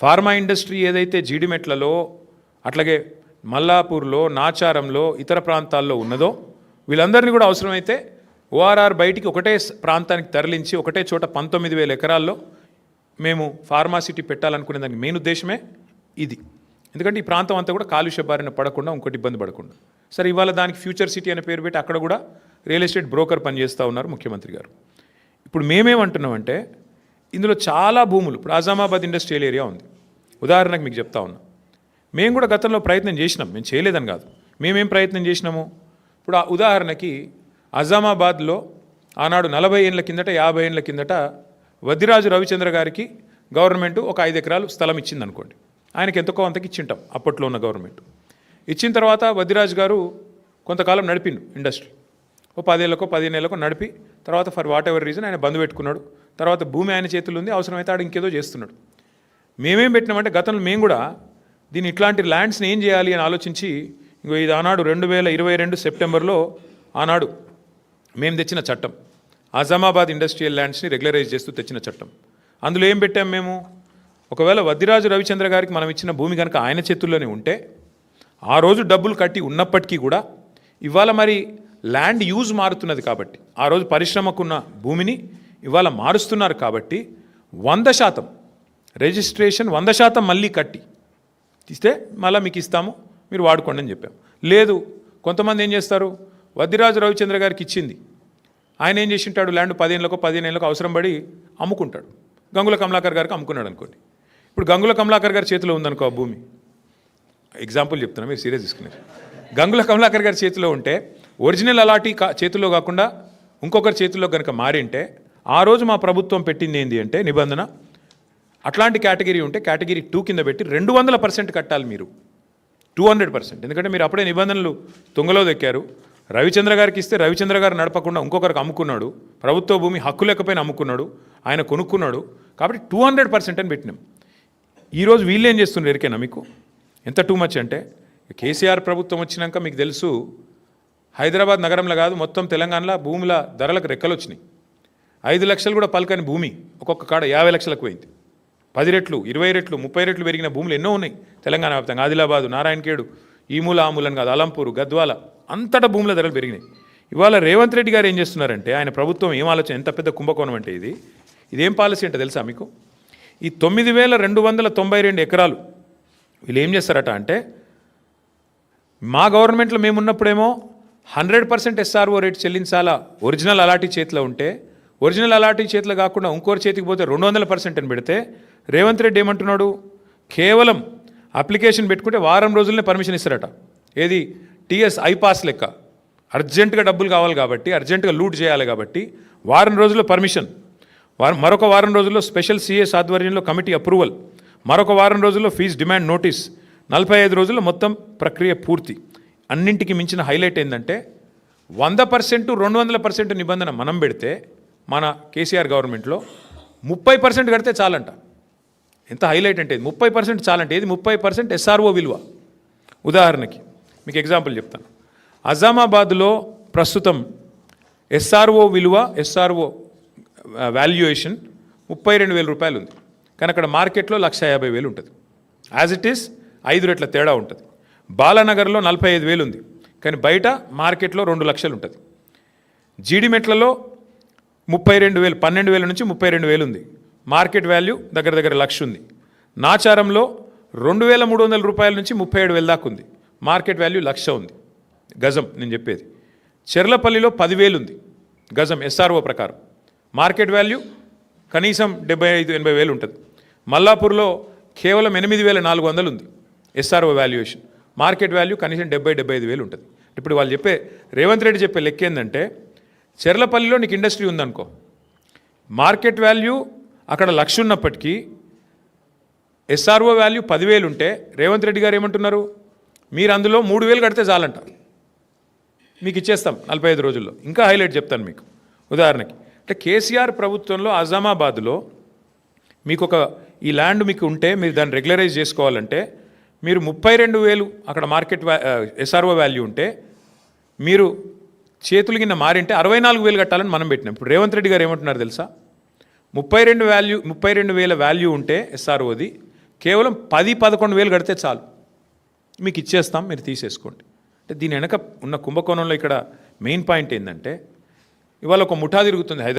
Pharma industry ఏదైతే జీడిమెట్లలో అట్లాగే మల్లాపూర్లో నాచారంలో ఇతర ప్రాంతాల్లో ఉన్నదో వీళ్ళందరినీ కూడా అవసరమైతే ఓఆర్ఆర్ బయటికి ఒకటే ప్రాంతానికి తరలించి ఒకటే చోట పంతొమ్మిది వేల ఎకరాల్లో మేము ఫార్మాసిటీ పెట్టాలనుకునే దానికి మెయిన్ ఉద్దేశమే ఇది. ఎందుకంటే ఈ ప్రాంతం అంతా కూడా కాలుష్య బారిన పడకుండా ఇంకోటి ఇబ్బంది పడకుండా. సరే ఇవాళ దానికి ఫ్యూచర్ సిటీ అనే పేరు పెట్టి అక్కడ కూడా రియల్ ఎస్టేట్ బ్రోకర్ పనిచేస్తూ ఉన్నారు ముఖ్యమంత్రి గారు. ఇప్పుడు మేమేమంటున్నామంటే ఇందులో చాలా భూములు. ఇప్పుడు ఆజామాబాద్ ఇండస్ట్రియల్ ఏరియా ఉంది. ఉదాహరణకు మీకు చెప్తా ఉన్నా. మేము కూడా గతంలో ప్రయత్నం చేసినాం. మేము చేయలేదని కాదు. మేమేం ప్రయత్నం చేసినాము? ఇప్పుడు ఆ ఉదాహరణకి అజామాబాద్లో ఆనాడు నలభై ఏళ్ళ కిందట యాభై ఏళ్ళ కిందట వద్దిరాజు రవిచంద్ర గారికి గవర్నమెంట్ ఒక ఐదు ఎకరాలు స్థలం ఇచ్చింది అనుకోండి ఆయనకి ఎంతకో అంతకి ఇచ్చింటాం అప్పట్లో ఉన్న గవర్నమెంట్. ఇచ్చిన తర్వాత వద్దిరాజు గారు కొంతకాలం నడిపిండు ఇండస్ట్రీ. ఓ పదేళ్ళకో పదిహేను ఏళ్ళకో నడిపి తర్వాత ఫర్ వాట్ ఎవర్ రీజన్ ఆయన బంద్ పెట్టుకున్నాడు. తర్వాత భూమి ఆయన చేతులు ఉంది అవసరమైతే ఆడు ఇంకేదో చేస్తున్నాడు. మేమేం పెట్టినామంటే గతంలో మేము కూడా దీన్ని ఇట్లాంటి ల్యాండ్స్ని ఏం చేయాలి అని ఆలోచించి ఇంకో ఇది ఆనాడు రెండు వేల ఇరవై రెండు సెప్టెంబర్లో ఆనాడు మేము తెచ్చిన చట్టం. అజామాబాద్ ఇండస్ట్రియల్ ల్యాండ్స్ని రెగ్యులరైజ్ చేస్తూ తెచ్చిన చట్టం. అందులో ఏం పెట్టాం మేము? ఒకవేళ వద్దిరాజు రవిచంద్ర గారికి మనం ఇచ్చిన భూమి కనుక ఆయన చేతుల్లోనే ఉంటే ఆ రోజు డబ్బులు కట్టి ఉన్నప్పటికీ కూడా ఇవాళ మరి ల్యాండ్ యూజ్ మారుతున్నది కాబట్టి ఆ రోజు పరిశ్రమకున్న భూమిని ఇవాళ మారుస్తున్నారు కాబట్టి వంద శాతం రిజిస్ట్రేషన్ వంద శాతం మళ్ళీ కట్టి. ఇస్తే మళ్ళీ మీకు ఇస్తాము మీరు వాడుకోండి అని చెప్పాం. లేదు కొంతమంది ఏం చేస్తారు? వద్దిరాజు రవిచంద్ర గారికి ఇచ్చింది. ఆయన ఏం చేసి ఉంటాడు ల్యాండ్ పదిహేనులకు పదిహేను ఏళ్ళకు అవసరం పడి అమ్ముకుంటాడు. గంగుల కమలాకర్ గారికి అమ్ముకున్నాడు అనుకోండి. ఇప్పుడు గంగుల కమలాకర్ గారి చేతిలో ఉందనుకో ఆ భూమి. ఎగ్జాంపుల్ చెప్తున్నా మీరు సీరియస్ తీసుకున్నారు. గంగుల కమలాకర్ గారి చేతిలో ఉంటే ఒరిజినల్ అలాంటి కా చేతిలో కాకుండా ఇంకొకరి చేతిలో కనుక మారింటే ఆ రోజు మా ప్రభుత్వం పెట్టింది ఏంటి అంటే నిబంధన అట్లాంటి కేటగిరీ ఉంటే కేటగిరీ టూ కింద పెట్టి రెండు వందల పర్సెంట్ కట్టాలి మీరు. Two hundred percent. ఎందుకంటే మీరు అప్పుడే నిబంధనలు తుంగలో దెక్కారు. రవిచంద్ర గారికి ఇస్తే రవిచంద్ర గారు నడపకుండా ఇంకొకరికి అమ్ముకున్నాడు. ప్రభుత్వ భూమి హక్కు లేకపోయినా అమ్ముకున్నాడు. ఆయన కొనుక్కున్నాడు. కాబట్టి టూ హండ్రెడ్ పర్సెంట్ అని పెట్టినాం. ఈరోజు వీళ్ళు ఏం చేస్తున్నారు ఎరికేనా మీకు? ఎంత టూ మచ్ అంటే? కేసీఆర్ ప్రభుత్వం వచ్చినాక మీకు తెలుసు హైదరాబాద్ నగరంలో కాదు మొత్తం తెలంగాణలో భూముల ధరలకు రెక్కలు వచ్చినాయి ఐదు లక్షలు కూడా పలకని భూమి. ఒక్కొక్క కాడ యాభై లక్షలకు పోయింది. పది రెట్లు ఇరవై రెట్లు ముప్పై రెట్లు పెరిగిన భూములు ఎన్నో ఉన్నాయి. తెలంగాణ వ్యాప్తంగా ఆదిలాబాదు నారాయణఖేడు ఈ మూల ఆ మూలని కాదు అలంపూరు గద్వాల అంతటా భూముల ధరలు పెరిగినాయి. ఇవాళ రేవంత్ రెడ్డి గారు ఏం చేస్తున్నారంటే ఆయన ప్రభుత్వం ఏం ఆలోచన ఎంత పెద్ద కుంభకోణం అంటే ఇది? ఇదేం పాలసీ అంటే తెలుసా మీకు? ఈ తొమ్మిది వేల రెండు వందల తొంభై రెండు ఎకరాలు వీళ్ళు ఏం చేస్తారట అంటే మా గవర్నమెంట్లో మేమున్నప్పుడేమో హండ్రెడ్ పర్సెంట్ ఎస్ఆర్ఓ రేట్ చెల్లించాలా? ఒరిజినల్ అలాంటి చేతిలో ఉంటే ఒరిజినల్ అలాటీ చేతిలో కాకుండా ఇంకోరి చేతికి పోతే రెండు వందల పర్సెంట్ అని పెడితే రేవంత్ రెడ్డి ఏమంటున్నాడు? కేవలం అప్లికేషన్ పెట్టుకుంటే వారం రోజులనే పర్మిషన్ ఇస్తారట. ఏది? టీఎస్ ఐపాస్ లెక్క. అర్జెంటుగా డబ్బులు కావాలి కాబట్టి అర్జెంటుగా లూట్ చేయాలి కాబట్టి వారం రోజుల్లో పర్మిషన్. వారం మరొక వారం రోజుల్లో స్పెషల్ సిఎస్ ఆధ్వర్యంలో కమిటీ అప్రూవల్. మరొక వారం రోజుల్లో ఫీజు డిమాండ్ నోటీస్. నలభై ఐదు రోజుల్లో మొత్తం ప్రక్రియ పూర్తి. అన్నింటికి మించిన హైలైట్ ఏంటంటే వంద పర్సెంట్ రెండు వందల పర్సెంట్ నిబంధన మనం పెడితే మన కేసీఆర్ గవర్నమెంట్లో ముప్పై పర్సెంట్ కడితే చాలంట. ఎంత హైలైట్ అంటే ముప్పై పర్సెంట్ చాలంటే ఇది ముప్పై పర్సెంట్ ఎస్ఆర్ఓ విలువ. ఉదాహరణకి మీకు ఎగ్జాంపుల్ చెప్తాను. అజామాబాద్లో ప్రస్తుతం ఎస్ఆర్ఓ విలువ ఎస్ఆర్ఓ వాల్యుయేషన్ ముప్పై రెండు వేల రూపాయలు ఉంది. కానీ అక్కడ మార్కెట్లో లక్ష యాభై వేలు ఉంటుంది. యాజ్ ఇట్ ఈస్ ఐదు రెట్ల తేడా ఉంటుంది. బాలానగర్లో నలభై ఐదు వేలు ఉంది. కానీ బయట మార్కెట్లో రెండు లక్షలు ఉంటుంది. జీడిమెట్లలో ముప్పై రెండు వేలు పన్నెండు వేల నుంచి ముప్పై రెండు వేలు ఉంది. మార్కెట్ వాల్యూ దగ్గర దగ్గర లక్ష ఉంది. నాచారంలో రెండు వేల మూడు వందల రూపాయల నుంచి ముప్పై ఏడు వేల దాకా ఉంది. మార్కెట్ వాల్యూ లక్ష ఉంది. గజం నేను చెప్పేది. చెర్లపల్లిలో పదివేలు ఉంది. గజం ఎస్ఆర్ఓ ప్రకారం. మార్కెట్ వాల్యూ కనీసం డెబ్బై ఐదు ఎనభై వేలు ఉంటుంది. మల్లాపూర్లో కేవలం ఎనిమిది వేల నాలుగు వందలు ఉంది ఎస్ఆర్ఓ వాల్యుయేషన్ మార్కెట్ వాల్యూ కనీసం డెబ్బై డెబ్బై ఐదు వేలు ఉంటుంది. ఇప్పుడు వాళ్ళు చెప్పే రేవంత్ రెడ్డి చెప్పే లెక్క ఏంటంటే చెర్లపల్లిలో నీకు ఇండస్ట్రీ ఉందనుకో. మార్కెట్ వాల్యూ అక్కడ లక్ష ఉన్నప్పటికీ ఎస్ఆర్ఓ వాల్యూ పదివేలు ఉంటే రేవంత్ రెడ్డి గారు ఏమంటున్నారు? మీరు అందులో మూడు వేలు కడితే చాలంట. మీకు ఇచ్చేస్తాం నలభై ఐదు రోజుల్లో. ఇంకా హైలైట్ చెప్తాను మీకు. ఉదాహరణకి అంటే కేసీఆర్ ప్రభుత్వంలో అజామాబాద్లో మీకు ఒక ఈ ల్యాండ్ మీకు ఉంటే మీరు దాన్ని రెగ్యులరైజ్ చేసుకోవాలంటే మీరు ముప్పై రెండు వేలు అక్కడ మార్కెట్ వ్యా ఎస్ఆర్ఓ వాల్యూ ఉంటే మీరు చేతులు కింద మారింటే అరవై నాలుగు వేలు కట్టాలని మనం పెట్టినాం. ఇప్పుడు రేవంత్ రెడ్డి గారు ఏమంటున్నారు తెలుసా? ముప్పై రెండు వాల్యూ ముప్పై రెండు వేల వాల్యూ ఉంటే ఎస్ఆర్ఓది కేవలం పది పదకొండు వేలు కడితే చాలు. మీకు ఇచ్చేస్తాం మీరు తీసేసుకోండి. అంటే దీని వెనక ఉన్న కుంభకోణంలో ఇక్కడ మెయిన్ పాయింట్ ఏంటంటే ఇవాళ ఒక ముఠా తిరుగుతుంది హైదరాబాద్